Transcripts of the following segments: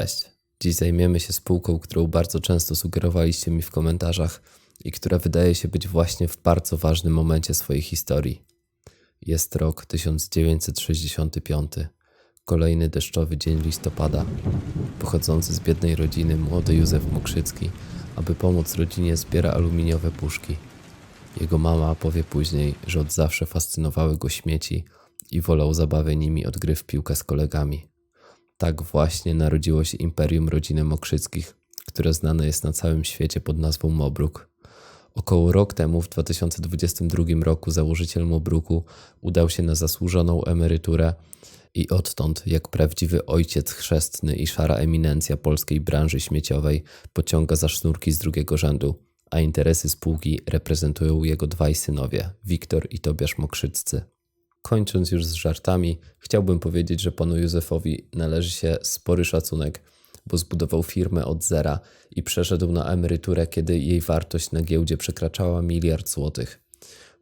Cześć. Dziś zajmiemy się spółką, którą bardzo często sugerowaliście mi w komentarzach i która wydaje się być właśnie w bardzo ważnym momencie swojej historii. Jest rok 1965, kolejny deszczowy dzień listopada. Pochodzący z biednej rodziny młody Józef Mokrzycki, aby pomóc rodzinie, zbiera aluminiowe puszki. Jego mama powie później, że od zawsze fascynowały go śmieci i wolał zabawę nimi od gry w piłkę z kolegami. Tak właśnie narodziło się imperium rodziny Mokrzyckich, które znane jest na całym świecie pod nazwą Mobruk. Około rok temu, w 2022 roku, założyciel Mobruku udał się na zasłużoną emeryturę i odtąd, jak prawdziwy ojciec chrzestny i szara eminencja polskiej branży śmieciowej, pociąga za sznurki z drugiego rzędu, a interesy spółki reprezentują jego dwaj synowie, Wiktor i Tobiasz Mokrzyccy. Kończąc już z żartami, chciałbym powiedzieć, że panu Józefowi należy się spory szacunek, bo zbudował firmę od zera i przeszedł na emeryturę, kiedy jej wartość na giełdzie przekraczała miliard złotych.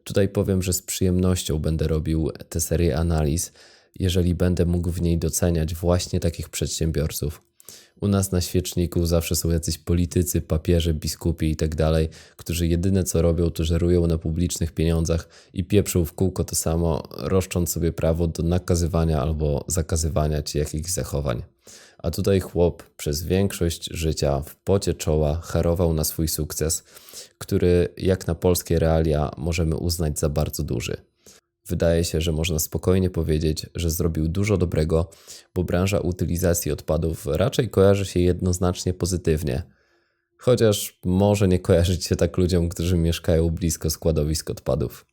Tutaj powiem, że z przyjemnością będę robił tę serię analiz, jeżeli będę mógł w niej doceniać właśnie takich przedsiębiorców. U nas na świeczniku zawsze są jacyś politycy, papieże, biskupi i tak dalej, którzy jedyne co robią, to żerują na publicznych pieniądzach i pieprzą w kółko to samo, roszcząc sobie prawo do nakazywania albo zakazywania ci jakichś zachowań. A tutaj chłop przez większość życia w pocie czoła harował na swój sukces, który jak na polskie realia możemy uznać za bardzo duży. Wydaje się, że można spokojnie powiedzieć, że zrobił dużo dobrego, bo branża utylizacji odpadów raczej kojarzy się jednoznacznie pozytywnie. Chociaż może nie kojarzyć się tak ludziom, którzy mieszkają blisko składowisk odpadów.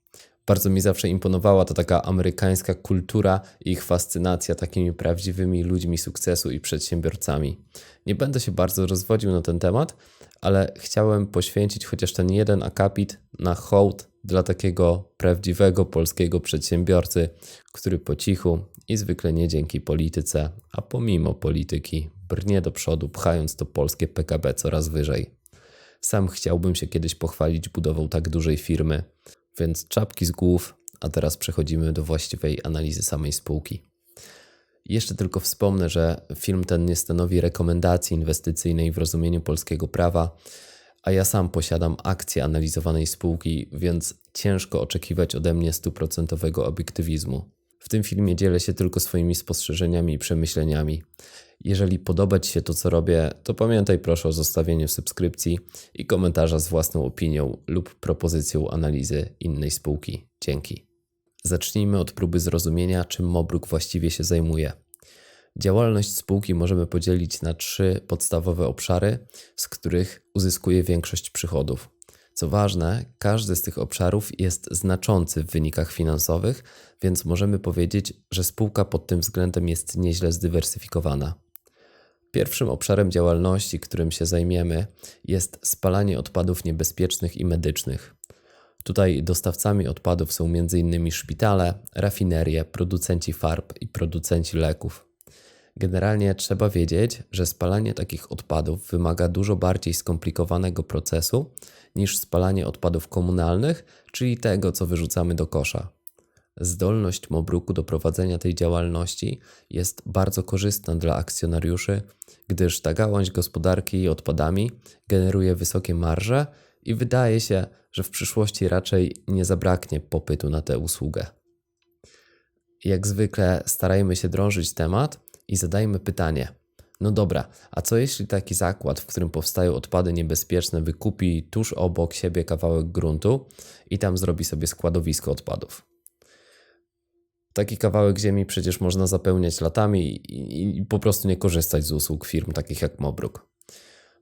Bardzo mi zawsze imponowała to taka amerykańska kultura i ich fascynacja takimi prawdziwymi ludźmi sukcesu i przedsiębiorcami. Nie będę się bardzo rozwodził na ten temat, ale chciałem poświęcić chociaż ten jeden akapit na hołd dla takiego prawdziwego polskiego przedsiębiorcy, który po cichu i zwykle nie dzięki polityce, a pomimo polityki brnie do przodu, pchając to polskie PKB coraz wyżej. Sam chciałbym się kiedyś pochwalić budową tak dużej firmy, więc czapki z głów, a teraz przechodzimy do właściwej analizy samej spółki. Jeszcze tylko wspomnę, że film ten nie stanowi rekomendacji inwestycyjnej w rozumieniu polskiego prawa, a ja sam posiadam akcje analizowanej spółki, więc ciężko oczekiwać ode mnie stuprocentowego obiektywizmu. W tym filmie dzielę się tylko swoimi spostrzeżeniami i przemyśleniami. Jeżeli podoba Ci się to, co robię, to pamiętaj proszę o zostawieniu subskrypcji i komentarza z własną opinią lub propozycją analizy innej spółki. Dzięki. Zacznijmy od próby zrozumienia, czym Mobruk właściwie się zajmuje. Działalność spółki możemy podzielić na trzy podstawowe obszary, z których uzyskuje większość przychodów. Co ważne, każdy z tych obszarów jest znaczący w wynikach finansowych, więc możemy powiedzieć, że spółka pod tym względem jest nieźle zdywersyfikowana. Pierwszym obszarem działalności, którym się zajmiemy, jest spalanie odpadów niebezpiecznych i medycznych. Tutaj dostawcami odpadów są m.in. szpitale, rafinerie, producenci farb i producenci leków. Generalnie trzeba wiedzieć, że spalanie takich odpadów wymaga dużo bardziej skomplikowanego procesu niż spalanie odpadów komunalnych, czyli tego, co wyrzucamy do kosza. Zdolność Mobruku do prowadzenia tej działalności jest bardzo korzystna dla akcjonariuszy, gdyż ta gałąź gospodarki odpadami generuje wysokie marże i wydaje się, że w przyszłości raczej nie zabraknie popytu na tę usługę. Jak zwykle starajmy się drążyć temat i zadajmy pytanie: no dobra, a co jeśli taki zakład, w którym powstają odpady niebezpieczne, wykupi tuż obok siebie kawałek gruntu i tam zrobi sobie składowisko odpadów? Taki kawałek ziemi przecież można zapełniać latami i, i po prostu nie korzystać z usług firm takich jak Mobruk.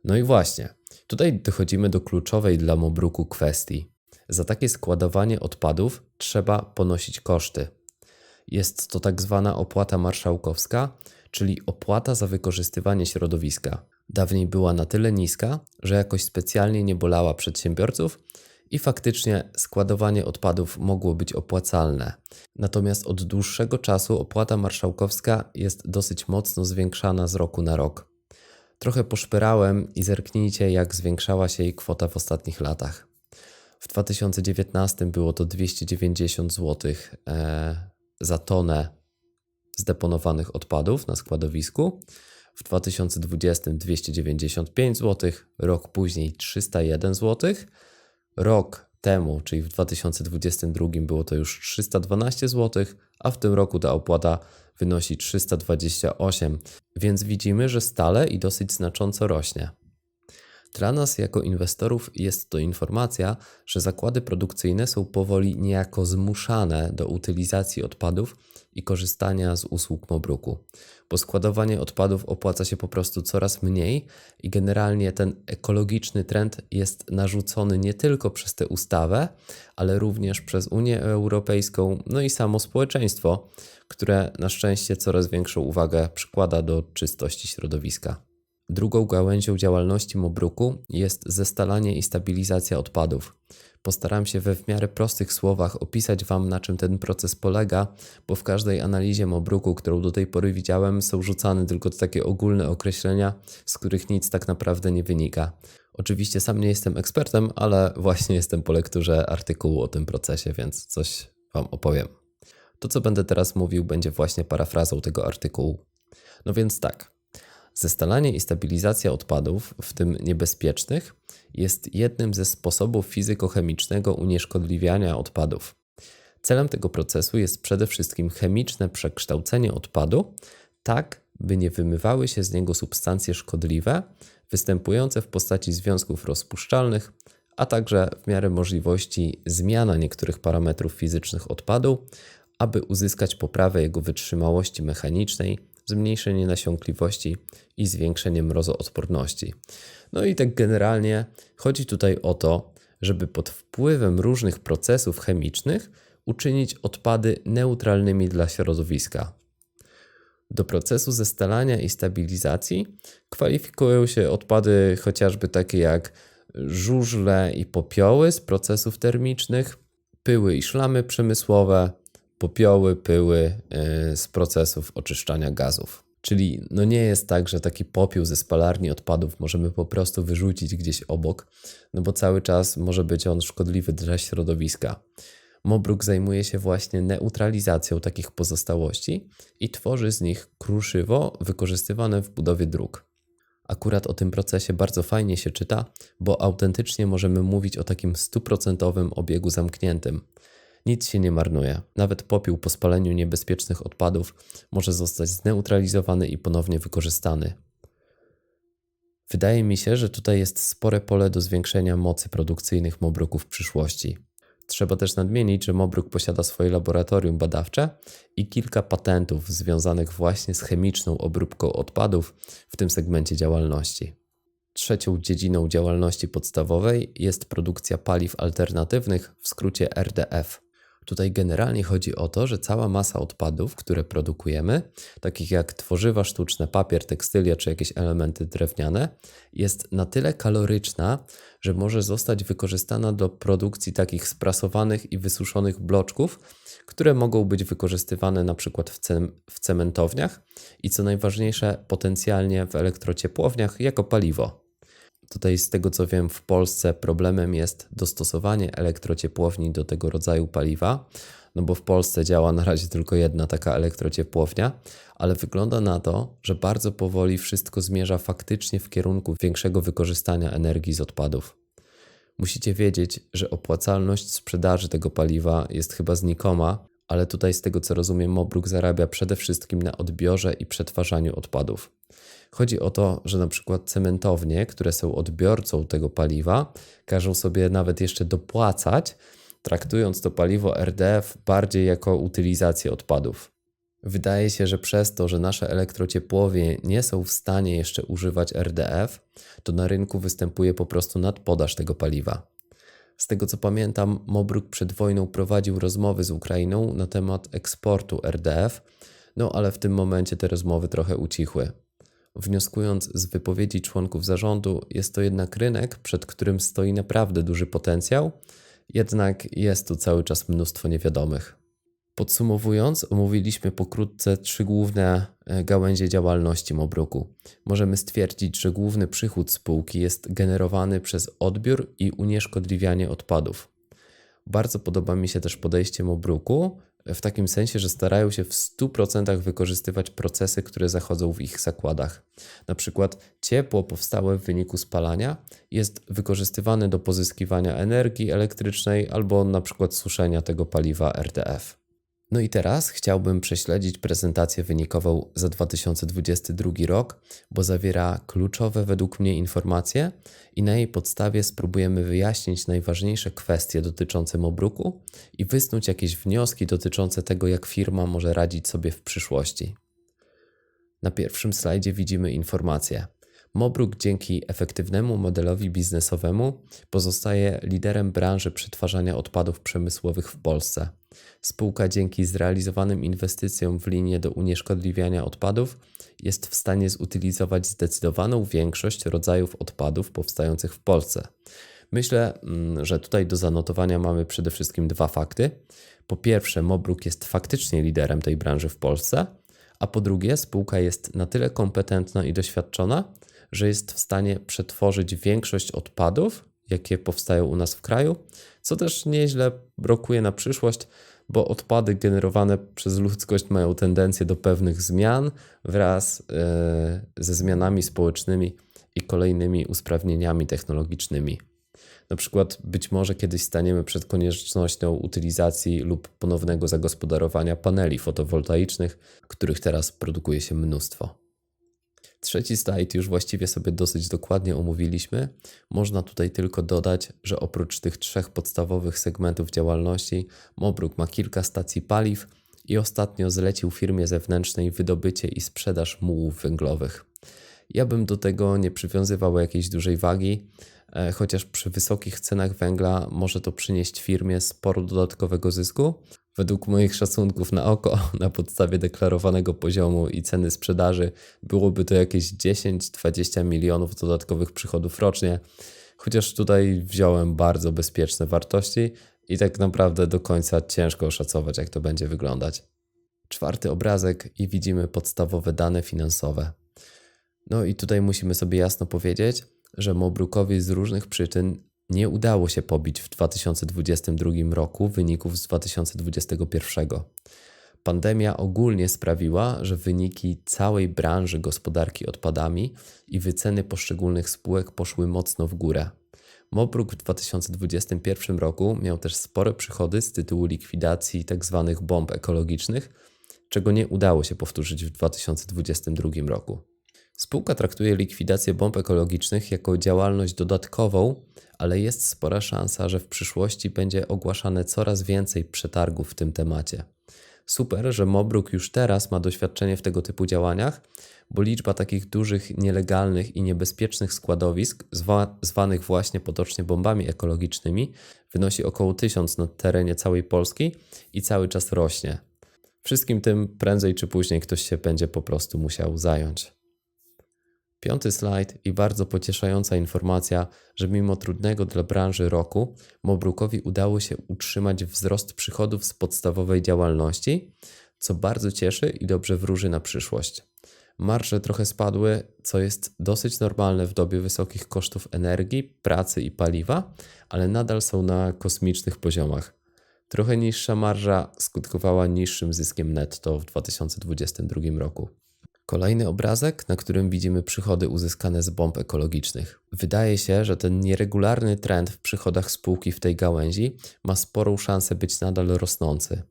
No i właśnie, tutaj dochodzimy do kluczowej dla Mobruku kwestii. Za takie składowanie odpadów trzeba ponosić koszty. Jest to tak zwana opłata marszałkowska, czyli opłata za wykorzystywanie środowiska. Dawniej była na tyle niska, że jakoś specjalnie nie bolała przedsiębiorców i faktycznie składowanie odpadów mogło być opłacalne. Natomiast od dłuższego czasu opłata marszałkowska jest dosyć mocno zwiększana z roku na rok. Trochę poszperałem i zerknijcie, jak zwiększała się jej kwota w ostatnich latach. W 2019 było to 290 zł e, za tonę zdeponowanych odpadów na składowisku. w 2020 295 zł, rok później 301 zł, rok temu, czyli w 2022 było to już 312 zł, a w tym roku ta opłata wynosi 328, więc widzimy, że stale i dosyć znacząco rośnie. Dla nas, jako inwestorów, jest to informacja, że zakłady produkcyjne są powoli niejako zmuszane do utylizacji odpadów i korzystania z usług Mobruku, bo składowanie odpadów opłaca się po prostu coraz mniej i generalnie ten ekologiczny trend jest narzucony nie tylko przez tę ustawę, ale również przez Unię Europejską, no i samo społeczeństwo, które na szczęście coraz większą uwagę przykłada do czystości środowiska. Drugą gałęzią działalności Mobruku jest zestalanie i stabilizacja odpadów. Postaram się we w miarę prostych słowach opisać Wam, na czym ten proces polega, bo w każdej analizie Mobruku, którą do tej pory widziałem, są rzucane tylko takie ogólne określenia, z których nic tak naprawdę nie wynika. Oczywiście sam nie jestem ekspertem, ale właśnie jestem po lekturze artykułu o tym procesie, więc coś Wam opowiem. To, co będę teraz mówił, będzie właśnie parafrazą tego artykułu. No więc tak. Zestalanie i stabilizacja odpadów, w tym niebezpiecznych, jest jednym ze sposobów fizykochemicznego unieszkodliwiania odpadów. Celem tego procesu jest przede wszystkim chemiczne przekształcenie odpadu, tak by nie wymywały się z niego substancje szkodliwe, występujące w postaci związków rozpuszczalnych, a także w miarę możliwości zmiana niektórych parametrów fizycznych odpadu, aby uzyskać poprawę jego wytrzymałości mechanicznej zmniejszenie nasiąkliwości i zwiększenie mrozoodporności. No i tak generalnie chodzi tutaj o to, żeby pod wpływem różnych procesów chemicznych uczynić odpady neutralnymi dla środowiska. Do procesu zestalania i stabilizacji kwalifikują się odpady chociażby takie jak żużle i popioły z procesów termicznych, pyły i szlamy przemysłowe, popioły, pyły e, z procesów oczyszczania gazów. Czyli no nie jest tak, że taki popiół ze spalarni odpadów możemy po prostu wyrzucić gdzieś obok, no bo cały czas może być on szkodliwy dla środowiska. Mobruk zajmuje się właśnie neutralizacją takich pozostałości i tworzy z nich kruszywo wykorzystywane w budowie dróg. Akurat o tym procesie bardzo fajnie się czyta, bo autentycznie możemy mówić o takim stuprocentowym obiegu zamkniętym. Nic się nie marnuje. Nawet popiół po spaleniu niebezpiecznych odpadów może zostać zneutralizowany i ponownie wykorzystany. Wydaje mi się, że tutaj jest spore pole do zwiększenia mocy produkcyjnych Mobruku w przyszłości. Trzeba też nadmienić, że Mobruk posiada swoje laboratorium badawcze i kilka patentów związanych właśnie z chemiczną obróbką odpadów w tym segmencie działalności. Trzecią dziedziną działalności podstawowej jest produkcja paliw alternatywnych, w skrócie RDF. Tutaj generalnie chodzi o to, że cała masa odpadów, które produkujemy, takich jak tworzywa sztuczne, papier, tekstylia czy jakieś elementy drewniane, jest na tyle kaloryczna, że może zostać wykorzystana do produkcji takich sprasowanych i wysuszonych bloczków, które mogą być wykorzystywane na przykład w, w cementowniach i co najważniejsze, potencjalnie w elektrociepłowniach jako paliwo. Tutaj, z tego co wiem, w Polsce problemem jest dostosowanie elektrociepłowni do tego rodzaju paliwa, no bo w Polsce działa na razie tylko jedna taka elektrociepłownia, ale wygląda na to, że bardzo powoli wszystko zmierza faktycznie w kierunku większego wykorzystania energii z odpadów. Musicie wiedzieć, że opłacalność sprzedaży tego paliwa jest chyba znikoma, ale tutaj, z tego co rozumiem, Mobruk zarabia przede wszystkim na odbiorze i przetwarzaniu odpadów. Chodzi o to, że na przykład cementownie, które są odbiorcą tego paliwa, każą sobie nawet jeszcze dopłacać, traktując to paliwo RDF bardziej jako utylizację odpadów. Wydaje się, że przez to, że nasze elektrociepłowie nie są w stanie jeszcze używać RDF, to na rynku występuje po prostu nadpodaż tego paliwa. Z tego co pamiętam, Mobruk przed wojną prowadził rozmowy z Ukrainą na temat eksportu RDF, no ale w tym momencie te rozmowy trochę ucichły. Wnioskując z wypowiedzi członków zarządu, jest to jednak rynek, przed którym stoi naprawdę duży potencjał, jednak jest tu cały czas mnóstwo niewiadomych. Podsumowując, omówiliśmy pokrótce trzy główne e, gałęzie działalności Mobruku. Możemy stwierdzić, że główny przychód spółki jest generowany przez odbiór i unieszkodliwianie odpadów. Bardzo podoba mi się też podejście Mobruku w takim sensie, że starają się w 100% wykorzystywać procesy, które zachodzą w ich zakładach. Na przykład ciepło powstałe w wyniku spalania jest wykorzystywane do pozyskiwania energii elektrycznej albo na przykład suszenia tego paliwa RDF. No i teraz chciałbym prześledzić prezentację wynikową za 2022 rok, bo zawiera kluczowe według mnie informacje i na jej podstawie spróbujemy wyjaśnić najważniejsze kwestie dotyczące Mobruku i wysnuć jakieś wnioski dotyczące tego, jak firma może radzić sobie w przyszłości. Na pierwszym slajdzie widzimy informacje. Mobruk dzięki efektywnemu modelowi biznesowemu pozostaje liderem branży przetwarzania odpadów przemysłowych w Polsce. Spółka dzięki zrealizowanym inwestycjom w linię do unieszkodliwiania odpadów jest w stanie zutylizować zdecydowaną większość rodzajów odpadów powstających w Polsce. Myślę, mm, że tutaj do zanotowania mamy przede wszystkim dwa fakty. Po pierwsze, Mobruk jest faktycznie liderem tej branży w Polsce, a po drugie, spółka jest na tyle kompetentna i doświadczona, że jest w stanie przetworzyć większość odpadów, jakie powstają u nas w kraju, co też nieźle rokuje na przyszłość, bo odpady generowane przez ludzkość mają tendencję do pewnych zmian wraz e, ze zmianami społecznymi i kolejnymi usprawnieniami technologicznymi. Na przykład być może kiedyś staniemy przed koniecznością utylizacji lub ponownego zagospodarowania paneli fotowoltaicznych, których teraz produkuje się mnóstwo. Trzeci slajd już właściwie sobie dosyć dokładnie omówiliśmy. Można tutaj tylko dodać, że oprócz tych trzech podstawowych segmentów działalności, Mobruk ma kilka stacji paliw i ostatnio zlecił firmie zewnętrznej wydobycie i sprzedaż mułów węglowych. Ja bym do tego nie przywiązywał jakiejś dużej wagi, e, chociaż przy wysokich cenach węgla może to przynieść firmie sporo dodatkowego zysku, Według moich szacunków na oko, na podstawie deklarowanego poziomu i ceny sprzedaży, byłoby to jakieś 10-20 milionów dodatkowych przychodów rocznie, chociaż tutaj wziąłem bardzo bezpieczne wartości i tak naprawdę do końca ciężko oszacować, jak to będzie wyglądać. Czwarty obrazek i widzimy podstawowe dane finansowe. No i tutaj musimy sobie jasno powiedzieć, że Mobrukowi z różnych przyczyn nie udało się pobić w 2022 roku wyników z 2021. Pandemia ogólnie sprawiła, że wyniki całej branży gospodarki odpadami i wyceny poszczególnych spółek poszły mocno w górę. Mobruk w 2021 roku miał też spore przychody z tytułu likwidacji tzw. Tak bomb ekologicznych, czego nie udało się powtórzyć w 2022 roku. Spółka traktuje likwidację bomb ekologicznych jako działalność dodatkową, ale jest spora szansa, że w przyszłości będzie ogłaszane coraz więcej przetargów w tym temacie. Super, że Mobruk już teraz ma doświadczenie w tego typu działaniach, bo liczba takich dużych, nielegalnych i niebezpiecznych składowisk, zwa, zwanych właśnie potocznie bombami ekologicznymi, wynosi około 1000 na terenie całej Polski i cały czas rośnie. Wszystkim tym prędzej czy później ktoś się będzie po prostu musiał zająć. Piąty slajd i bardzo pocieszająca informacja, że mimo trudnego dla branży roku, Mobrukowi udało się utrzymać wzrost przychodów z podstawowej działalności, co bardzo cieszy i dobrze wróży na przyszłość. Marże trochę spadły, co jest dosyć normalne w dobie wysokich kosztów energii, pracy i paliwa, ale nadal są na kosmicznych poziomach. Trochę niższa marża skutkowała niższym zyskiem netto w 2022 roku. Kolejny obrazek, na którym widzimy przychody uzyskane z bomb ekologicznych. Wydaje się, że ten nieregularny trend w przychodach spółki w tej gałęzi ma sporą szansę być nadal rosnący.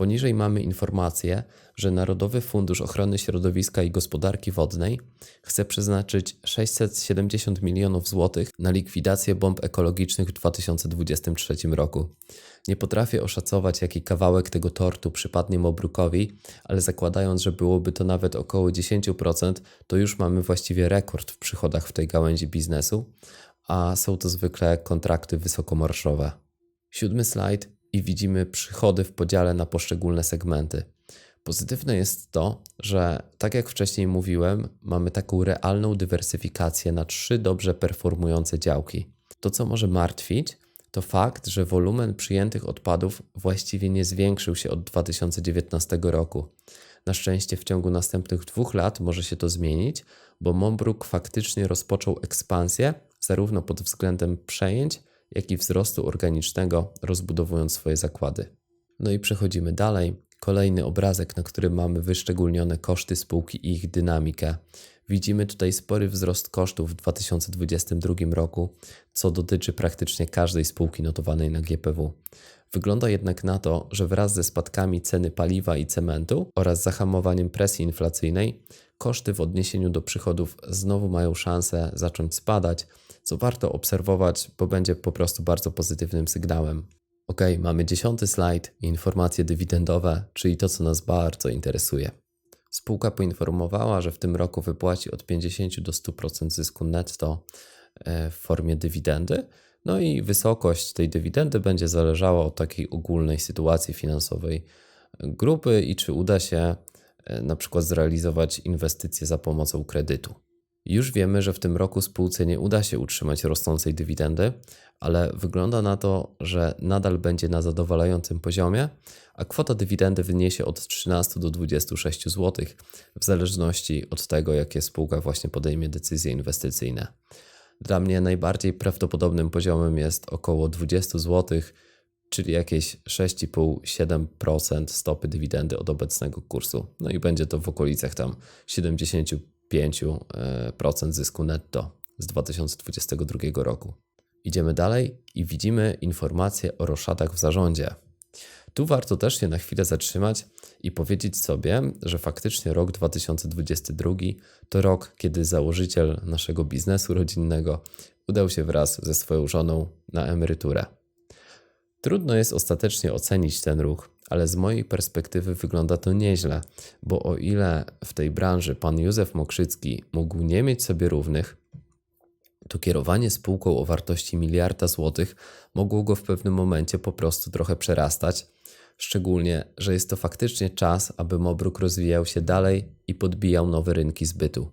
Poniżej mamy informację, że Narodowy Fundusz Ochrony Środowiska i Gospodarki Wodnej chce przeznaczyć 670 milionów złotych na likwidację bomb ekologicznych w 2023 roku. Nie potrafię oszacować, jaki kawałek tego tortu przypadnie Mobrukowi, ale zakładając, że byłoby to nawet około 10%, to już mamy właściwie rekord w przychodach w tej gałęzi biznesu, a są to zwykle kontrakty wysokomarszowe. Siódmy slajd i widzimy przychody w podziale na poszczególne segmenty. Pozytywne jest to, że tak jak wcześniej mówiłem, mamy taką realną dywersyfikację na trzy dobrze performujące działki. To, co może martwić, to fakt, że wolumen przyjętych odpadów właściwie nie zwiększył się od 2019 roku. Na szczęście w ciągu następnych dwóch lat może się to zmienić, bo Mombruk faktycznie rozpoczął ekspansję zarówno pod względem przejęć, jak i wzrostu organicznego, rozbudowując swoje zakłady. No i przechodzimy dalej. Kolejny obrazek, na którym mamy wyszczególnione koszty spółki i ich dynamikę. Widzimy tutaj spory wzrost kosztów w 2022 roku, co dotyczy praktycznie każdej spółki notowanej na GPW. Wygląda jednak na to, że wraz ze spadkami ceny paliwa i cementu oraz zahamowaniem presji inflacyjnej, koszty w odniesieniu do przychodów znowu mają szansę zacząć spadać, co warto obserwować, bo będzie po prostu bardzo pozytywnym sygnałem. Ok, mamy dziesiąty slajd, informacje dywidendowe, czyli to, co nas bardzo interesuje. Spółka poinformowała, że w tym roku wypłaci od 50 do 100% zysku netto e, w formie dywidendy. No i wysokość tej dywidendy będzie zależała od takiej ogólnej sytuacji finansowej grupy i czy uda się e, na przykład zrealizować inwestycje za pomocą kredytu. Już wiemy, że w tym roku spółce nie uda się utrzymać rosnącej dywidendy, ale wygląda na to, że nadal będzie na zadowalającym poziomie, a kwota dywidendy wyniesie od 13 do 26 zł, w zależności od tego, jakie spółka właśnie podejmie decyzje inwestycyjne. Dla mnie najbardziej prawdopodobnym poziomem jest około 20 zł, czyli jakieś 6,5-7% stopy dywidendy od obecnego kursu. No i będzie to w okolicach tam 75% e, zysku netto z 2022 roku. Idziemy dalej i widzimy informacje o roszadach w zarządzie. Tu warto też się na chwilę zatrzymać i powiedzieć sobie, że faktycznie rok 2022 to rok, kiedy założyciel naszego biznesu rodzinnego udał się wraz ze swoją żoną na emeryturę. Trudno jest ostatecznie ocenić ten ruch, ale z mojej perspektywy wygląda to nieźle, bo o ile w tej branży pan Józef Mokrzycki mógł nie mieć sobie równych, to kierowanie spółką o wartości miliarda złotych mogło go w pewnym momencie po prostu trochę przerastać. Szczególnie, że jest to faktycznie czas, aby Mobruk rozwijał się dalej i podbijał nowe rynki zbytu.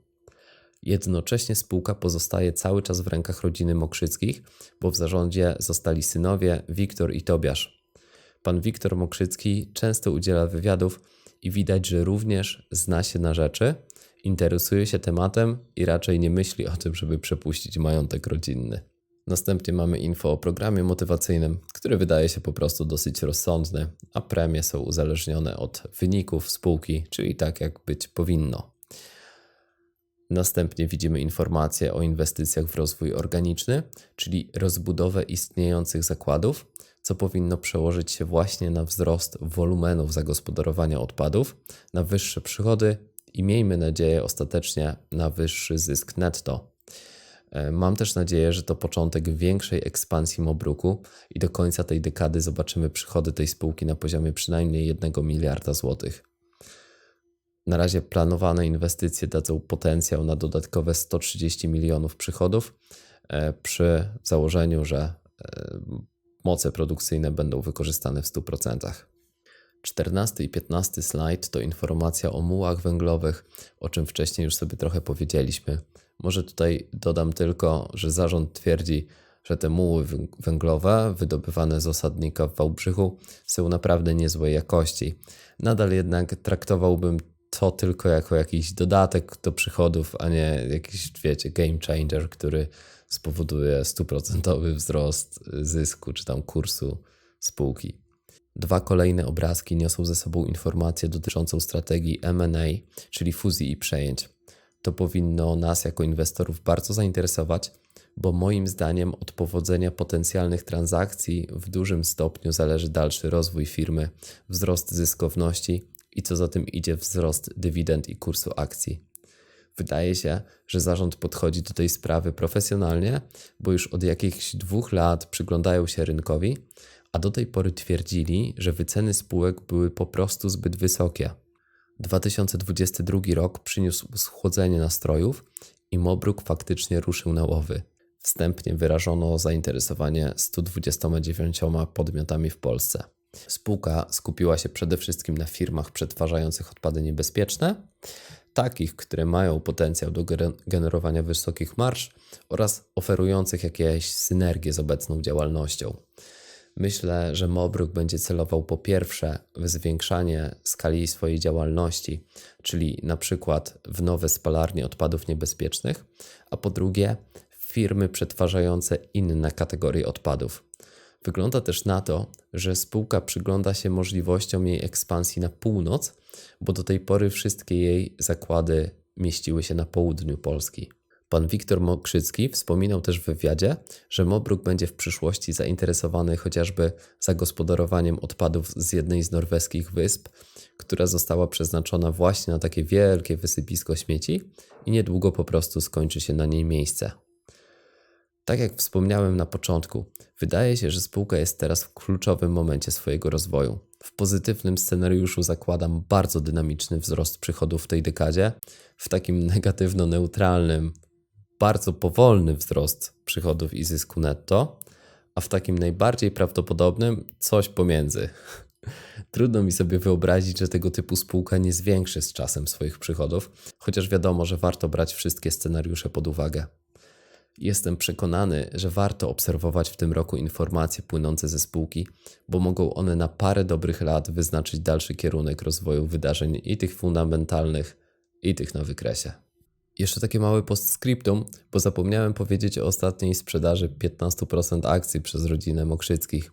Jednocześnie spółka pozostaje cały czas w rękach rodziny Mokrzyckich, bo w zarządzie zostali synowie Wiktor i Tobiasz. Pan Wiktor Mokrzycki często udziela wywiadów i widać, że również zna się na rzeczy, interesuje się tematem i raczej nie myśli o tym, żeby przepuścić majątek rodzinny. Następnie mamy info o programie motywacyjnym, który wydaje się po prostu dosyć rozsądny, a premie są uzależnione od wyników spółki, czyli tak jak być powinno. Następnie widzimy informacje o inwestycjach w rozwój organiczny, czyli rozbudowę istniejących zakładów, co powinno przełożyć się właśnie na wzrost wolumenów zagospodarowania odpadów, na wyższe przychody i miejmy nadzieję ostatecznie na wyższy zysk netto. E, mam też nadzieję, że to początek większej ekspansji Mobruku i do końca tej dekady zobaczymy przychody tej spółki na poziomie przynajmniej 1 miliarda złotych. Na razie planowane inwestycje dadzą potencjał na dodatkowe 130 milionów przychodów e, przy założeniu, że e, moce produkcyjne będą wykorzystane w 100%. 14 i 15 slajd to informacja o mułach węglowych, o czym wcześniej już sobie trochę powiedzieliśmy. Może tutaj dodam tylko, że zarząd twierdzi, że te muły węglowe wydobywane z osadnika w Wałbrzychu są naprawdę niezłej jakości. Nadal jednak traktowałbym to tylko jako jakiś dodatek do przychodów, a nie jakiś, wiecie, game changer, który spowoduje stuprocentowy wzrost zysku czy tam kursu spółki. Dwa kolejne obrazki niosą ze sobą informację dotyczącą strategii MA, czyli fuzji i przejęć. To powinno nas jako inwestorów bardzo zainteresować, bo moim zdaniem od powodzenia potencjalnych transakcji w dużym stopniu zależy dalszy rozwój firmy, wzrost zyskowności i co za tym idzie wzrost dywidend i kursu akcji. Wydaje się, że zarząd podchodzi do tej sprawy profesjonalnie, bo już od jakichś dwóch lat przyglądają się rynkowi, a do tej pory twierdzili, że wyceny spółek były po prostu zbyt wysokie. 2022 rok przyniósł schłodzenie nastrojów i Mobruk faktycznie ruszył na łowy. Wstępnie wyrażono zainteresowanie 129 podmiotami w Polsce. Spółka skupiła się przede wszystkim na firmach przetwarzających odpady niebezpieczne, takich, które mają potencjał do generowania wysokich marsz oraz oferujących jakieś synergie z obecną działalnością. Myślę, że Mobruk będzie celował po pierwsze w zwiększanie skali swojej działalności, czyli na przykład w nowe spalarnie odpadów niebezpiecznych, a po drugie w firmy przetwarzające inne kategorie odpadów. Wygląda też na to, że spółka przygląda się możliwościom jej ekspansji na północ, bo do tej pory wszystkie jej zakłady mieściły się na południu Polski. Pan Wiktor Mokrzycki wspominał też w wywiadzie, że Mobruk będzie w przyszłości zainteresowany chociażby zagospodarowaniem odpadów z jednej z norweskich wysp, która została przeznaczona właśnie na takie wielkie wysypisko śmieci i niedługo po prostu skończy się na niej miejsce. Tak jak wspomniałem na początku, wydaje się, że spółka jest teraz w kluczowym momencie swojego rozwoju. W pozytywnym scenariuszu zakładam bardzo dynamiczny wzrost przychodów w tej dekadzie, w takim negatywno-neutralnym bardzo powolny wzrost przychodów i zysku netto, a w takim najbardziej prawdopodobnym coś pomiędzy. Trudno mi sobie wyobrazić, że tego typu spółka nie zwiększy z czasem swoich przychodów, chociaż wiadomo, że warto brać wszystkie scenariusze pod uwagę. Jestem przekonany, że warto obserwować w tym roku informacje płynące ze spółki, bo mogą one na parę dobrych lat wyznaczyć dalszy kierunek rozwoju wydarzeń i tych fundamentalnych, i tych na wykresie. Jeszcze takie małe postscriptum, bo zapomniałem powiedzieć o ostatniej sprzedaży 15% akcji przez rodzinę Mokrzyckich.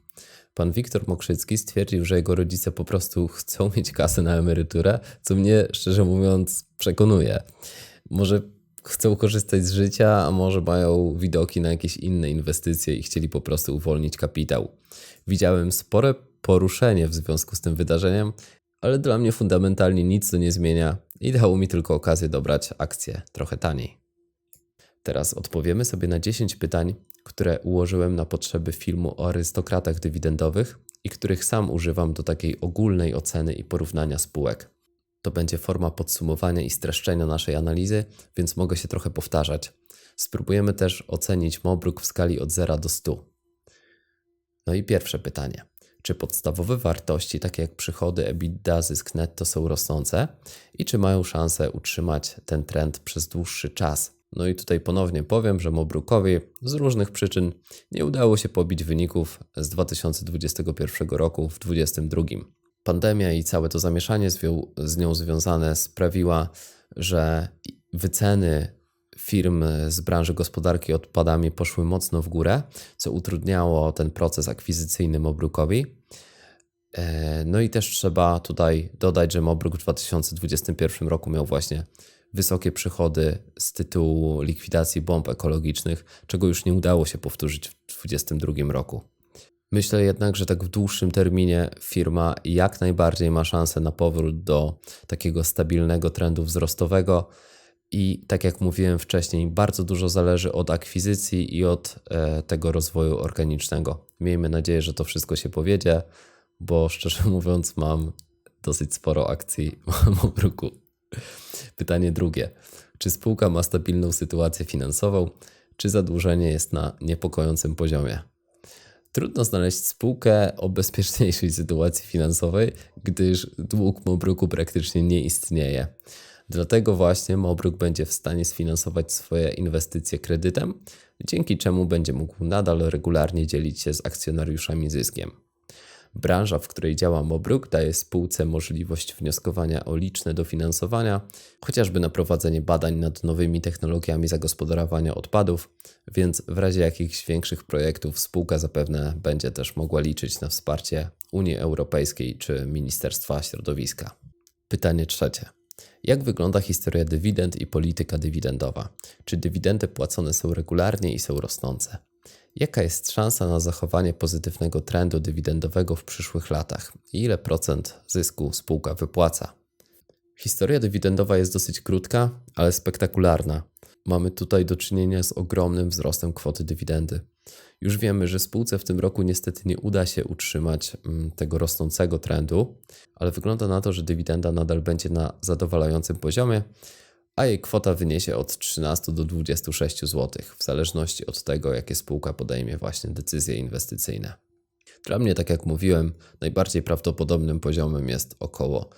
Pan Wiktor Mokrzycki stwierdził, że jego rodzice po prostu chcą mieć kasę na emeryturę, co mnie szczerze mówiąc przekonuje. Może chcą korzystać z życia, a może mają widoki na jakieś inne inwestycje i chcieli po prostu uwolnić kapitał. Widziałem spore poruszenie w związku z tym wydarzeniem, ale dla mnie fundamentalnie nic to nie zmienia i dało mi tylko okazję dobrać akcje trochę taniej. Teraz odpowiemy sobie na 10 pytań, które ułożyłem na potrzeby filmu o arystokratach dywidendowych i których sam używam do takiej ogólnej oceny i porównania spółek. To będzie forma podsumowania i streszczenia naszej analizy, więc mogę się trochę powtarzać. Spróbujemy też ocenić Mobruk w skali od 0 do 100. No i pierwsze pytanie czy podstawowe wartości, takie jak przychody, EBITDA, zysk netto są rosnące i czy mają szansę utrzymać ten trend przez dłuższy czas. No i tutaj ponownie powiem, że Mobrukowi z różnych przyczyn nie udało się pobić wyników z 2021 roku w 2022. Pandemia i całe to zamieszanie z nią związane sprawiła, że wyceny firm z branży gospodarki odpadami poszły mocno w górę, co utrudniało ten proces akwizycyjny Mobrukowi. E, no i też trzeba tutaj dodać, że Mobruk w 2021 roku miał właśnie wysokie przychody z tytułu likwidacji bomb ekologicznych, czego już nie udało się powtórzyć w 2022 roku. Myślę jednak, że tak w dłuższym terminie firma jak najbardziej ma szansę na powrót do takiego stabilnego trendu wzrostowego i tak jak mówiłem wcześniej, bardzo dużo zależy od akwizycji i od e, tego rozwoju organicznego. Miejmy nadzieję, że to wszystko się powiedzie, bo szczerze mówiąc, mam dosyć sporo akcji w ruku. Pytanie drugie. Czy spółka ma stabilną sytuację finansową, czy zadłużenie jest na niepokojącym poziomie? Trudno znaleźć spółkę o bezpieczniejszej sytuacji finansowej, gdyż dług Mobruku praktycznie nie istnieje. Dlatego właśnie Mobruk będzie w stanie sfinansować swoje inwestycje kredytem, dzięki czemu będzie mógł nadal regularnie dzielić się z akcjonariuszami zyskiem. Branża, w której działa Mobruk, daje spółce możliwość wnioskowania o liczne dofinansowania, chociażby na prowadzenie badań nad nowymi technologiami zagospodarowania odpadów, więc w razie jakichś większych projektów spółka zapewne będzie też mogła liczyć na wsparcie Unii Europejskiej czy Ministerstwa Środowiska. Pytanie trzecie. Jak wygląda historia dywidend i polityka dywidendowa? Czy dywidendy płacone są regularnie i są rosnące? Jaka jest szansa na zachowanie pozytywnego trendu dywidendowego w przyszłych latach? Ile procent zysku spółka wypłaca? Historia dywidendowa jest dosyć krótka, ale spektakularna. Mamy tutaj do czynienia z ogromnym wzrostem kwoty dywidendy. Już wiemy, że spółce w tym roku niestety nie uda się utrzymać mm, tego rosnącego trendu, ale wygląda na to, że dywidenda nadal będzie na zadowalającym poziomie, a jej kwota wyniesie od 13 do 26 zł, w zależności od tego, jakie spółka podejmie właśnie decyzje inwestycyjne. Dla mnie, tak jak mówiłem, najbardziej prawdopodobnym poziomem jest około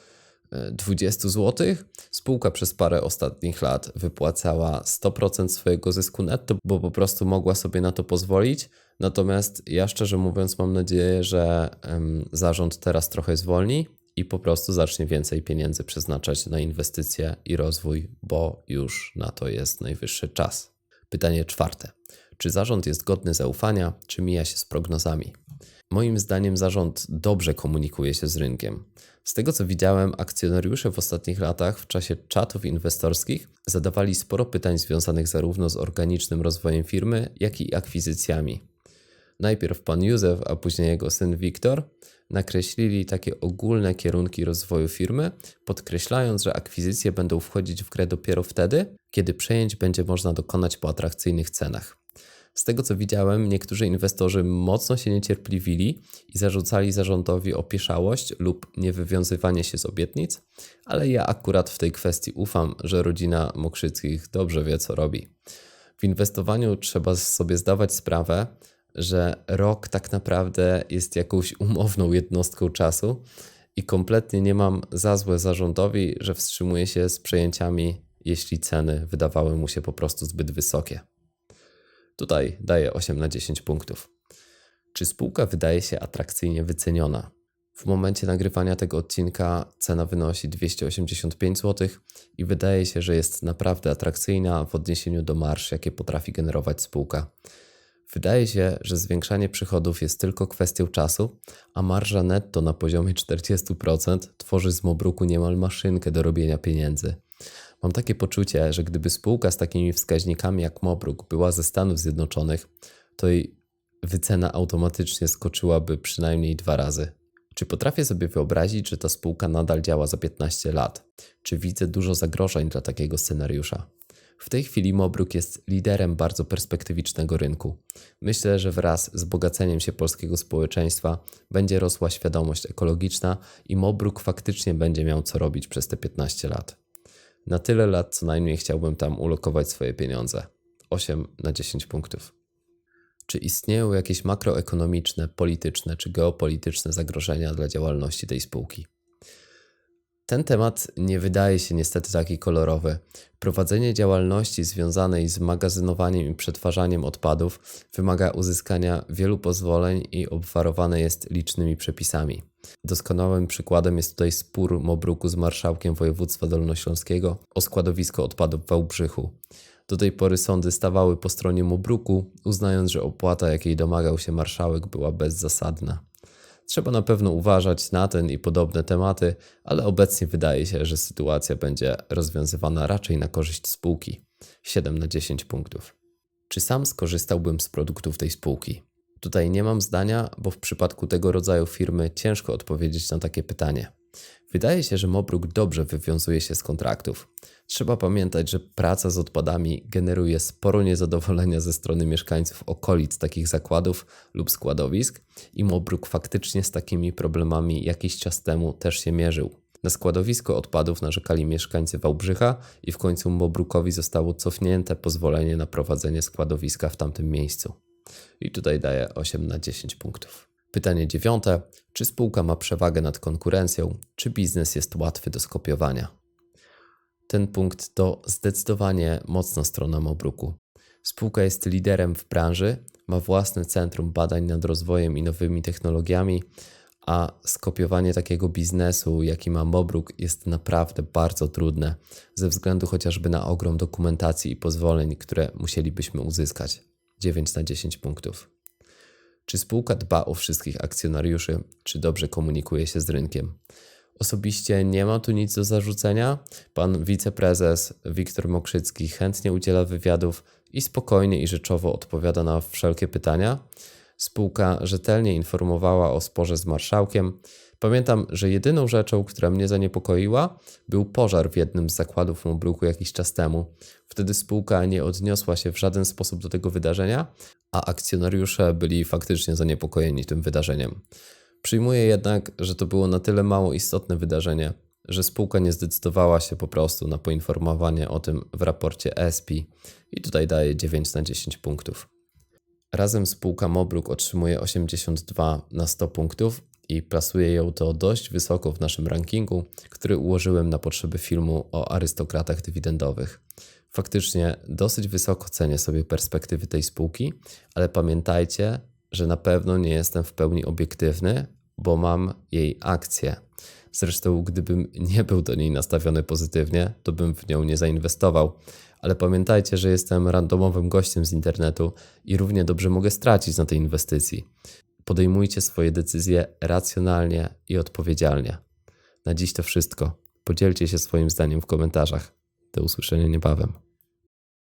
20 zł. Spółka przez parę ostatnich lat wypłacała 100% swojego zysku netto, bo po prostu mogła sobie na to pozwolić. Natomiast ja szczerze mówiąc, mam nadzieję, że zarząd teraz trochę zwolni i po prostu zacznie więcej pieniędzy przeznaczać na inwestycje i rozwój, bo już na to jest najwyższy czas. Pytanie czwarte. Czy zarząd jest godny zaufania, czy mija się z prognozami? Moim zdaniem zarząd dobrze komunikuje się z rynkiem. Z tego co widziałem, akcjonariusze w ostatnich latach w czasie czatów inwestorskich zadawali sporo pytań związanych zarówno z organicznym rozwojem firmy, jak i akwizycjami. Najpierw pan Józef, a później jego syn Wiktor nakreślili takie ogólne kierunki rozwoju firmy, podkreślając, że akwizycje będą wchodzić w grę dopiero wtedy, kiedy przejęć będzie można dokonać po atrakcyjnych cenach. Z tego co widziałem, niektórzy inwestorzy mocno się niecierpliwili i zarzucali zarządowi opieszałość lub niewywiązywanie się z obietnic, ale ja akurat w tej kwestii ufam, że rodzina Mokrzyckich dobrze wie co robi. W inwestowaniu trzeba sobie zdawać sprawę, że rok tak naprawdę jest jakąś umowną jednostką czasu i kompletnie nie mam za złe zarządowi, że wstrzymuje się z przejęciami, jeśli ceny wydawały mu się po prostu zbyt wysokie. Tutaj daję 8 na 10 punktów. Czy spółka wydaje się atrakcyjnie wyceniona? W momencie nagrywania tego odcinka cena wynosi 285 zł i wydaje się, że jest naprawdę atrakcyjna w odniesieniu do marsz, jakie potrafi generować spółka. Wydaje się, że zwiększanie przychodów jest tylko kwestią czasu, a marża netto na poziomie 40% tworzy z Mobruku niemal maszynkę do robienia pieniędzy. Mam takie poczucie, że gdyby spółka z takimi wskaźnikami jak Mobruk była ze Stanów Zjednoczonych, to jej wycena automatycznie skoczyłaby przynajmniej dwa razy. Czy potrafię sobie wyobrazić, że ta spółka nadal działa za 15 lat? Czy widzę dużo zagrożeń dla takiego scenariusza? W tej chwili Mobruk jest liderem bardzo perspektywicznego rynku. Myślę, że wraz z bogaceniem się polskiego społeczeństwa będzie rosła świadomość ekologiczna i Mobruk faktycznie będzie miał co robić przez te 15 lat. Na tyle lat co najmniej chciałbym tam ulokować swoje pieniądze. 8 na 10 punktów. Czy istnieją jakieś makroekonomiczne, polityczne czy geopolityczne zagrożenia dla działalności tej spółki? Ten temat nie wydaje się niestety taki kolorowy. Prowadzenie działalności związanej z magazynowaniem i przetwarzaniem odpadów wymaga uzyskania wielu pozwoleń i obwarowane jest licznymi przepisami. Doskonałym przykładem jest tutaj spór Mobruku z marszałkiem województwa dolnośląskiego o składowisko odpadów w Wałbrzychu. Do tej pory sądy stawały po stronie Mobruku, uznając, że opłata, jakiej domagał się marszałek, była bezzasadna. Trzeba na pewno uważać na ten i podobne tematy, ale obecnie wydaje się, że sytuacja będzie rozwiązywana raczej na korzyść spółki. 7 na 10 punktów. Czy sam skorzystałbym z produktów tej spółki? Tutaj nie mam zdania, bo w przypadku tego rodzaju firmy ciężko odpowiedzieć na takie pytanie. Wydaje się, że Mobruk dobrze wywiązuje się z kontraktów. Trzeba pamiętać, że praca z odpadami generuje sporo niezadowolenia ze strony mieszkańców okolic takich zakładów lub składowisk i Mobruk faktycznie z takimi problemami jakiś czas temu też się mierzył. Na składowisko odpadów narzekali mieszkańcy Wałbrzycha i w końcu Mobrukowi zostało cofnięte pozwolenie na prowadzenie składowiska w tamtym miejscu. I tutaj daję 8 na 10 punktów. Pytanie dziewiąte. Czy spółka ma przewagę nad konkurencją? Czy biznes jest łatwy do skopiowania? Ten punkt to zdecydowanie mocna strona Mobruku. Spółka jest liderem w branży, ma własne centrum badań nad rozwojem i nowymi technologiami, a skopiowanie takiego biznesu, jaki ma Mobruk, jest naprawdę bardzo trudne, ze względu chociażby na ogrom dokumentacji i pozwoleń, które musielibyśmy uzyskać. 9 na 10 punktów. Czy spółka dba o wszystkich akcjonariuszy, czy dobrze komunikuje się z rynkiem? Osobiście nie ma tu nic do zarzucenia. Pan wiceprezes Wiktor Mokrzycki chętnie udziela wywiadów i spokojnie i rzeczowo odpowiada na wszelkie pytania. Spółka rzetelnie informowała o sporze z marszałkiem. Pamiętam, że jedyną rzeczą, która mnie zaniepokoiła, był pożar w jednym z zakładów Mobruku jakiś czas temu. Wtedy spółka nie odniosła się w żaden sposób do tego wydarzenia, a akcjonariusze byli faktycznie zaniepokojeni tym wydarzeniem. Przyjmuję jednak, że to było na tyle mało istotne wydarzenie, że spółka nie zdecydowała się po prostu na poinformowanie o tym w raporcie ESPI i tutaj daje 9 na 10 punktów. Razem spółka Mobruk otrzymuje 82 na 100 punktów i plasuje ją to dość wysoko w naszym rankingu, który ułożyłem na potrzeby filmu o arystokratach dywidendowych. Faktycznie dosyć wysoko cenię sobie perspektywy tej spółki, ale pamiętajcie, że na pewno nie jestem w pełni obiektywny, bo mam jej akcje. Zresztą, gdybym nie był do niej nastawiony pozytywnie, to bym w nią nie zainwestował. Ale pamiętajcie, że jestem randomowym gościem z internetu i równie dobrze mogę stracić na tej inwestycji. Podejmujcie swoje decyzje racjonalnie i odpowiedzialnie. Na dziś to wszystko. Podzielcie się swoim zdaniem w komentarzach. Do usłyszenia niebawem.